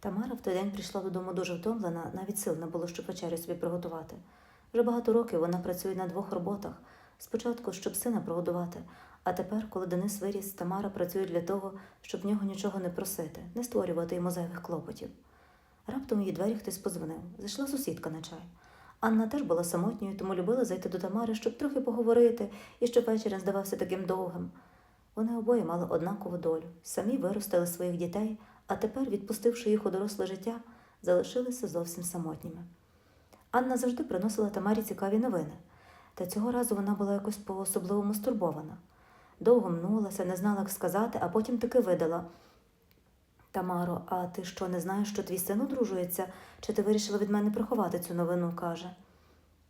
Тамара в той день прийшла додому дуже втомлена, навіть сил не було, щоб вечерю собі приготувати. Вже багато років вона працює на двох роботах. Спочатку, щоб сина прогодувати, а тепер, коли Денис виріс, Тамара працює для того, щоб в нього нічого не просити, не створювати йому зайвих клопотів. Раптом її двері хтось позвонив. Зайшла сусідка на чай. Анна теж була самотньою, тому любила зайти до Тамари, щоб трохи поговорити і щоб вечір не здавався таким довгим. Вони обоє мали однакову долю, самі виростили своїх дітей, а тепер, відпустивши їх у доросле життя, залишилися зовсім самотніми. Анна завжди приносила Тамарі цікаві новини, та цього разу вона була якось по-особливому стурбована. Довго мнулася, не знала, як сказати, а потім таки видала. Тамаро, а ти що, не знаєш, що твій син одружується, чи ти вирішила від мене приховати цю новину? каже.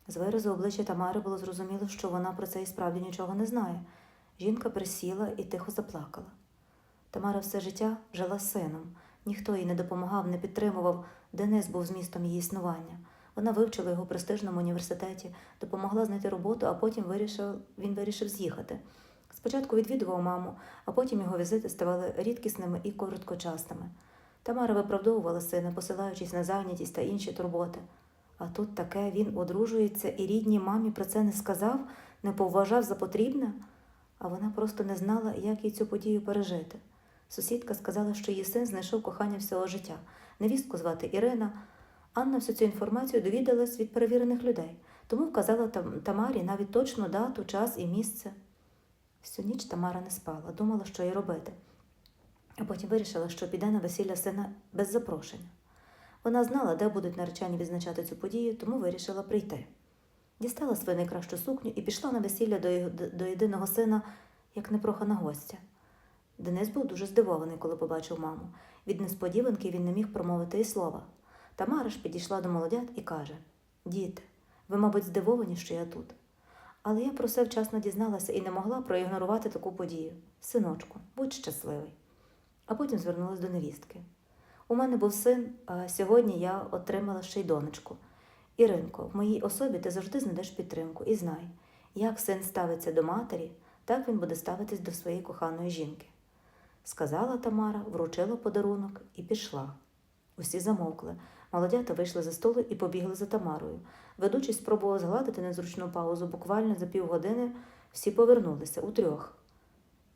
З виразу обличчя Тамари було зрозуміло, що вона про це і справді нічого не знає. Жінка присіла і тихо заплакала. Тамара все життя жила сином. Ніхто їй не допомагав, не підтримував. Денис був змістом її існування. Вона вивчила його в престижному університеті, допомогла знайти роботу, а потім вирішив, він вирішив з'їхати. Спочатку відвідував маму, а потім його візити ставали рідкісними і короткочасними. Тамара виправдовувала сина, посилаючись на зайнятість та інші турботи. А тут таке він одружується і рідній мамі про це не сказав, не поважав за потрібне, а вона просто не знала, як їй цю подію пережити. Сусідка сказала, що її син знайшов кохання всього життя. Невістку звати Ірина. Анна всю цю інформацію довідалась від перевірених людей, тому вказала Тамарі навіть точну дату, час і місце. Всю ніч Тамара не спала, думала, що їй робити, а потім вирішила, що піде на весілля сина без запрошення. Вона знала, де будуть наречені відзначати цю подію, тому вирішила прийти. Дістала свою найкращу сукню і пішла на весілля до, до єдиного сина, як непрохана гостя. Денис був дуже здивований, коли побачив маму. Від несподіванки він не міг промовити і слова. Тамара ж підійшла до молодят і каже: Діти, ви, мабуть, здивовані, що я тут. Але я про все вчасно дізналася і не могла проігнорувати таку подію. Синочку, будь щасливий. А потім звернулася до невістки. У мене був син, а сьогодні я отримала ще й донечку. Іринко, в моїй особі ти завжди знайдеш підтримку і знай, як син ставиться до матері, так він буде ставитись до своєї коханої жінки. Сказала Тамара, вручила подарунок і пішла. Усі замовкли. Молодята вийшли за столу і побігли за Тамарою. Ведучий спробував згладити незручну паузу. Буквально за півгодини всі повернулися утрьох.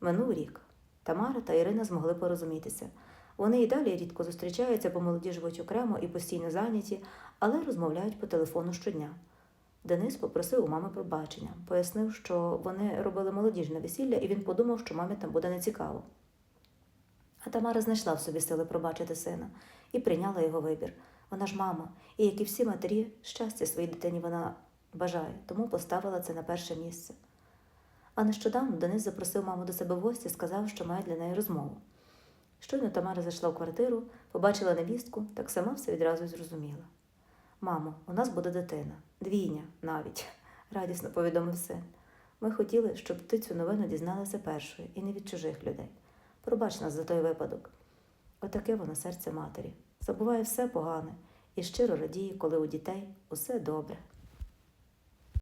Минув рік. Тамара та Ірина змогли порозумітися. Вони і далі рідко зустрічаються, бо молоді живуть окремо і постійно зайняті, але розмовляють по телефону щодня. Денис попросив у мами пробачення, пояснив, що вони робили молодіжне весілля, і він подумав, що мамі там буде нецікаво. А Тамара знайшла в собі сили пробачити сина і прийняла його вибір. Вона ж мама, і як і всі матері, щастя своїй дитині вона бажає, тому поставила це на перше місце. А нещодавно Денис запросив маму до себе в гості, сказав, що має для неї розмову. Щойно Тамара зайшла в квартиру, побачила невістку, так сама все відразу й зрозуміла. Мамо, у нас буде дитина, двійня навіть, радісно повідомив син. Ми хотіли, щоб ти цю новину дізналася першою і не від чужих людей. Пробач нас за той випадок. Отаке воно серце матері. Забуває все погане і щиро радіє, коли у дітей усе добре.